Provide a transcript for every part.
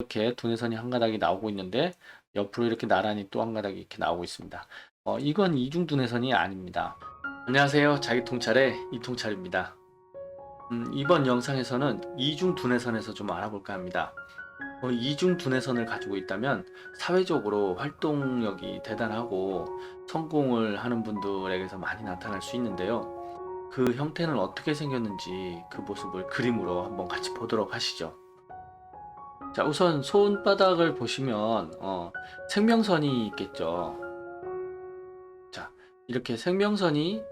이렇게 두뇌선이 한 가닥이 나오고 있는데 옆으로 이렇게 나란히 또 한 가닥이 이렇게 나오고 있습니다. 어, 이건 이중 두뇌선이 아닙니다. 안녕하세요. 자기 통찰의 이통찰입니다. 음, 이번 영상에서는 이중 두뇌선에서 좀 알아볼까 합니다. 어, 이중 두뇌선을 가지고 있다면 사회적으로 활동력이 대단하고 성공을 하는 분들에게서 많이 나타날 수 있는데요. 그 형태는 어떻게 생겼는지 그 모습을 그림으로 한번 같이 보도록 하시죠. 자, 우선 손바닥을 보시면 어, 생명선이 있겠죠. 자, 이렇게 생명선이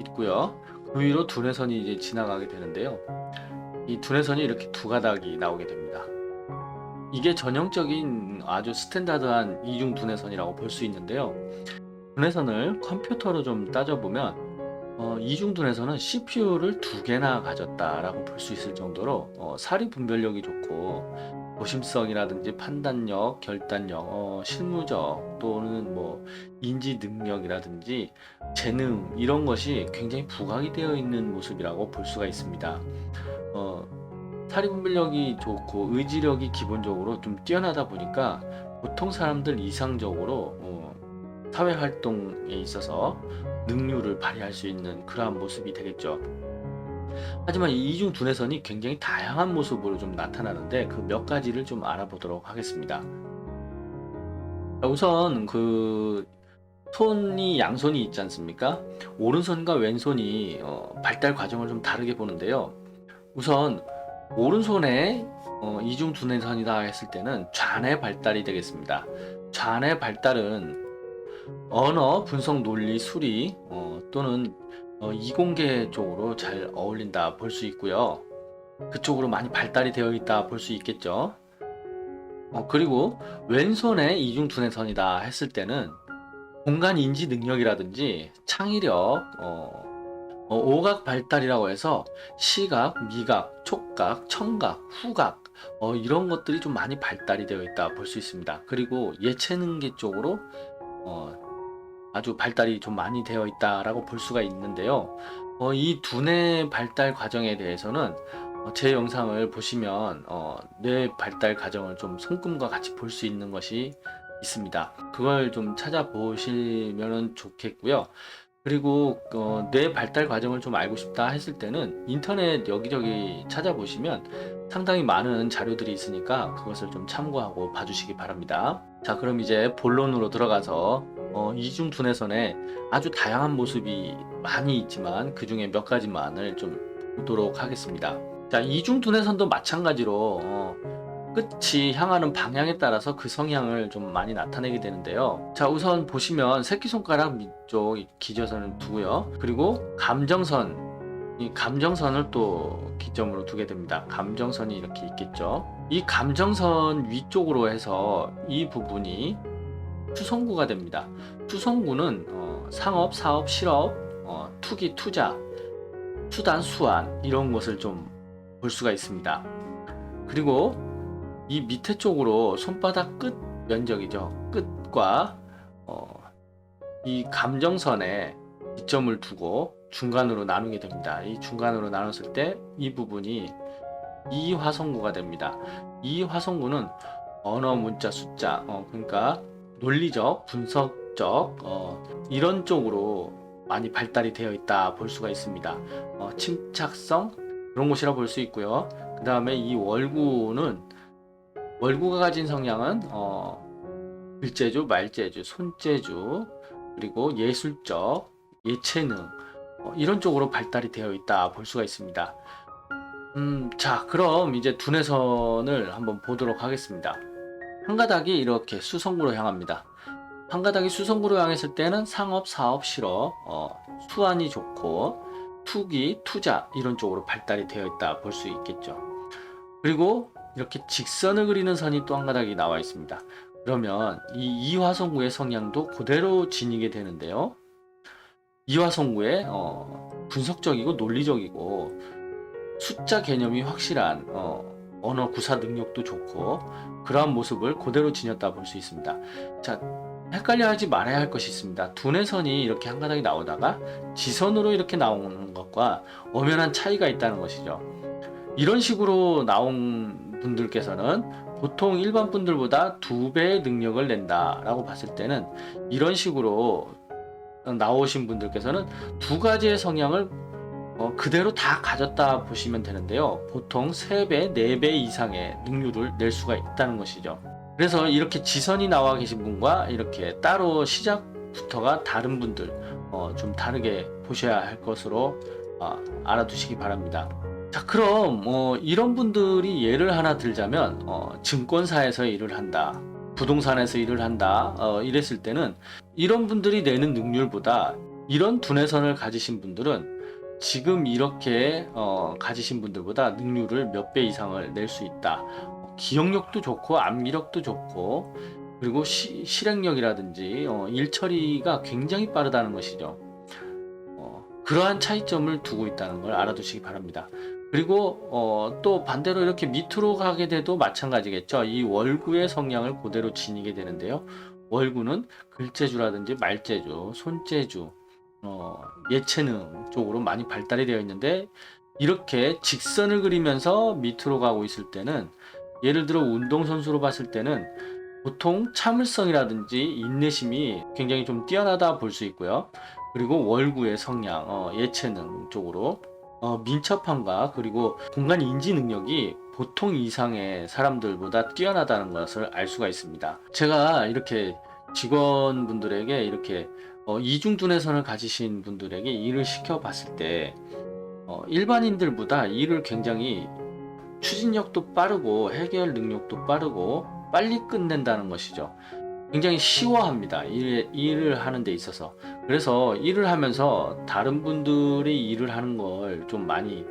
있고요. 그 위로 두뇌선이 이제 지나가게 되는데요. 이 두뇌선이 이렇게 두 가닥이 나오게 됩니다. 이게 전형적인 아주 스탠다드한 이중 두뇌선이라고 볼 수 있는데요. 두뇌선을 컴퓨터로 좀 따져보면 어, 이중 두뇌선은 CPU를 두 개나 가졌다라고 볼 수 있을 정도로 어, 사리 분별력이 좋고 도심성이라든지 판단력, 결단력, 어, 실무적 또는 뭐 인지 능력이라든지 재능 이런 것이 굉장히 부각이 되어 있는 모습이라고 볼 수가 있습니다. 어, 사리 분별력이 좋고 의지력이 기본적으로 좀 뛰어나다 보니까 보통 사람들 이상적으로 어, 사회 활동에 있어서 능률을 발휘할 수 있는 그러한 모습이 되겠죠. 하지만 이 이중 두뇌선이 굉장히 다양한 모습으로 좀 나타나는데 그 몇 가지를 좀 알아보도록 하겠습니다. 자, 우선 그 손이 양손이 있지 않습니까? 오른손과 왼손이 어, 발달 과정을 좀 다르게 보는데요. 우선 오른손에 어, 이중 두뇌선이다 했을 때는 좌뇌 발달이 되겠습니다. 좌뇌 발달은 언어, 분석, 논리, 수리 어, 또는 어, 이공계 쪽으로 잘 어울린다 볼 수 있고요. 그쪽으로 많이 발달이 되어 있다 볼 수 있겠죠. 어, 그리고 왼손에 이중 두뇌선이다 했을 때는 공간 인지 능력이라든지 창의력, 어, 어, 오각 발달이라고 해서 시각, 미각, 촉각, 청각, 후각 어, 이런 것들이 좀 많이 발달이 되어 있다 볼 수 있습니다. 그리고 예체능계 쪽으로 어, 아주 발달이 좀 많이 되어 있다라고 볼 수가 있는데요. 어, 이 두뇌 발달 과정에 대해서는 어, 제 영상을 보시면 어, 뇌 발달 과정을 좀 손금과 같이 볼 수 있는 것이 있습니다. 그걸 좀 찾아보시면 좋겠고요. 그리고 어, 뇌 발달 과정을 좀 알고 싶다 했을 때는 인터넷 여기저기 찾아보시면 상당히 많은 자료들이 있으니까 그것을 좀 참고하고 봐주시기 바랍니다. 자, 그럼 이제 본론으로 들어가서 어, 이중 두뇌선에 아주 다양한 모습이 많이 있지만 그 중에 몇 가지만을 좀 보도록 하겠습니다. 자, 이중 두뇌선도 마찬가지로 어, 끝이 향하는 방향에 따라서 그 성향을 좀 많이 나타내게 되는데요. 자, 우선 보시면 새끼손가락 밑쪽 이 기저선을 두고요. 그리고 감정선, 이 감정선을 또 기점으로 두게 됩니다. 감정선이 이렇게 있겠죠. 이 감정선 위쪽으로 해서 이 부분이 투성구가 됩니다. 투성구는 어, 상업, 사업, 실업, 어, 투기, 투자, 수단, 수완 이런 것을 좀 볼 수가 있습니다. 그리고 이 밑에 쪽으로 손바닥 끝 면적이죠. 끝과 어, 이 감정선에 기점을 두고 중간으로 나누게 됩니다. 이 중간으로 나눴을 때 이 부분이 이 화성구가 됩니다. 이 화성구는 언어, 문자, 숫자, 어, 그러니까 논리적, 분석적 어, 이런 쪽으로 많이 발달이 되어 있다 볼 수가 있습니다. 어, 침착성 그런 곳이라 볼 수 있고요. 그 다음에 이 월구는 월구가 가진 성향은 어, 글재주, 말재주, 손재주 그리고 예술적, 예체능 어, 이런 쪽으로 발달이 되어 있다 볼 수가 있습니다. 음, 자, 그럼 이제 두뇌선을 한번 보도록 하겠습니다. 한 가닥이 이렇게 수성구로 향합니다. 한 가닥이 수성구로 향했을 때는 상업, 사업, 실업, 어, 수완이 좋고 투기, 투자 이런 쪽으로 발달이 되어 있다 볼 수 있겠죠. 그리고 이렇게 직선을 그리는 선이 또 한 가닥이 나와 있습니다. 그러면 이 이화성구의 성향도 그대로 지니게 되는데요. 이화성구의 어, 분석적이고 논리적이고 숫자 개념이 확실한 어, 언어 구사 능력도 좋고 그러한 모습을 그대로 지녔다 볼 수 있습니다. 자, 헷갈려 하지 말아야 할 것이 있습니다. 두뇌선이 이렇게 한 가닥이 나오다가 지선으로 이렇게 나오는 것과 엄연한 차이가 있다는 것이죠. 이런 식으로 나온 분들께서는 보통 일반 분들보다 두 배의 능력을 낸다라고 봤을 때는 이런 식으로 나오신 분들께서는 두 가지의 성향을 어, 그대로 다 가졌다 보시면 되는데요. 보통 3배, 4배 이상의 능률을 낼 수가 있다는 것이죠. 그래서 이렇게 지선이 나와 계신 분과 이렇게 따로 시작부터가 다른 분들 어, 좀 다르게 보셔야 할 것으로 어, 알아두시기 바랍니다. 자, 그럼 어, 이런 분들이 예를 하나 들자면 어, 증권사에서 일을 한다. 부동산에서 일을 한다. 어, 이랬을 때는 이런 분들이 내는 능률보다 이런 두뇌선을 가지신 분들은 지금 이렇게 어, 가지신 분들보다 능률을 몇 배 이상을 낼 수 있다. 기억력도 좋고 암기력도 좋고 그리고 시, 실행력이라든지 어, 일 처리가 굉장히 빠르다는 것이죠. 어, 그러한 차이점을 두고 있다는 걸 알아두시기 바랍니다. 그리고 어, 또 반대로 이렇게 밑으로 가게 돼도 마찬가지겠죠. 이 월구의 성향을 그대로 지니게 되는데요. 월구는 글재주라든지 말재주, 손재주, 어, 예체능 쪽으로 많이 발달이 되어 있는데 이렇게 직선을 그리면서 밑으로 가고 있을 때는 예를 들어 운동선수로 봤을 때는 보통 참을성이라든지 인내심이 굉장히 좀 뛰어나다 볼 수 있고요. 그리고 월구의 성향, 어, 예체능 쪽으로 어, 민첩함과 그리고 공간 인지 능력이 보통 이상의 사람들보다 뛰어나다는 것을 알 수가 있습니다. 제가 이렇게 직원분들에게 이렇게 어, 이중두뇌선을 가지신 분들에게 일을 시켜봤을 때 어, 일반인들보다 일을 굉장히 추진력도 빠르고 해결 능력도 빠르고 빨리 끝낸다는 것이죠. 굉장히 쉬워합니다. 일, 일을 하는 데 있어서. 그래서 일을 하면서 다른 분들이 일을 하는 걸 좀 많이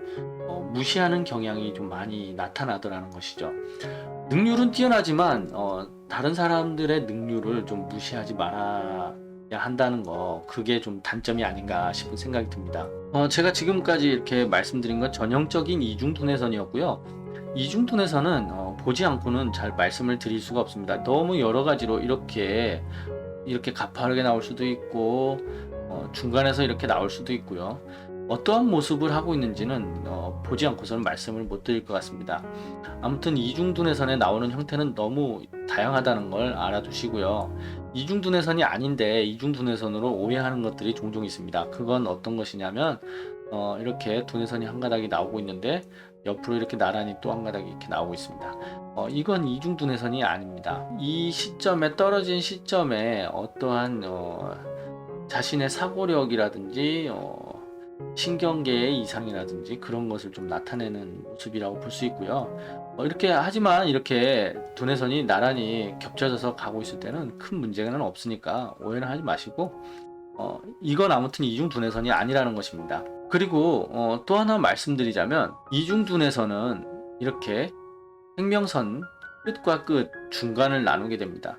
어, 무시하는 경향이 좀 많이 나타나더라는 것이죠. 능률은 뛰어나지만 어, 다른 사람들의 능률을 좀 무시하지 말아야 한다는 거 그게 좀 단점이 아닌가 싶은 생각이 듭니다. 어, 제가 지금까지 이렇게 말씀드린 건 전형적인 이중두뇌선이었고요. 이중둔에서는 어, 보지 않고는 잘 말씀을 드릴 수가 없습니다. 너무 여러 가지로 이렇게 이렇게 가파르게 나올 수도 있고 어, 중간에서 이렇게 나올 수도 있고요. 어떠한 모습을 하고 있는지는 어, 보지 않고서는 말씀을 못 드릴 것 같습니다. 아무튼 이중둔해선에 나오는 형태는 너무 다양하다는 걸 알아두시고요. 이중둔해선이 아닌데 이중둔해선으로 오해하는 것들이 종종 있습니다. 그건 어떤 것이냐면 어, 이렇게 두뇌선이 한 가닥이 나오고 있는데 옆으로 이렇게 나란히 또 한 가닥이 이렇게 나오고 있습니다. 어, 이건 이중두뇌선이 아닙니다. 이 시점에 떨어진 시점에 어떠한 어, 자신의 사고력이라든지 어, 신경계의 이상이라든지 그런 것을 좀 나타내는 모습이라고 볼 수 있고요. 어, 이렇게 하지만 이렇게 두뇌선이 나란히 겹쳐져서 가고 있을 때는 큰 문제는 없으니까 오해는 하지 마시고 어, 이건 아무튼 이중두뇌선이 아니라는 것입니다. 그리고 어, 또 하나 말씀드리자면 이중둔에서는 이렇게 생명선 끝과 끝 중간을 나누게 됩니다.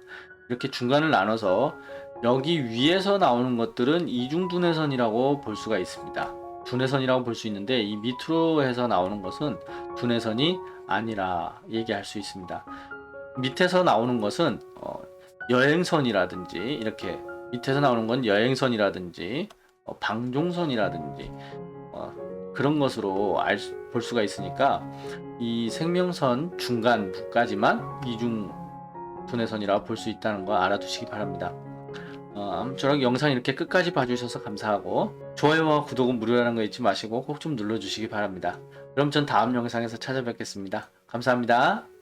이렇게 중간을 나눠서 여기 위에서 나오는 것들은 이중둔해선이라고 볼 수가 있습니다. 둔해선이라고 볼 수 있는데 이 밑으로 해서 나오는 것은 둔해선이 아니라 얘기할 수 있습니다. 밑에서 나오는 것은 어, 여행선이라든지 이렇게 밑에서 나오는 건 여행선이라든지 어, 방종선이라든지 어, 그런 것으로 알, 볼 수가 있으니까 이 생명선 중간 부까지만 이중 분해선이라고 볼 수 있다는 거 알아두시기 바랍니다. 어, 아무쪼록 영상 이렇게 끝까지 봐주셔서 감사하고 좋아요와 구독은 무료라는 거 잊지 마시고 꼭 좀 눌러주시기 바랍니다. 그럼 전 다음 영상에서 찾아뵙겠습니다. 감사합니다.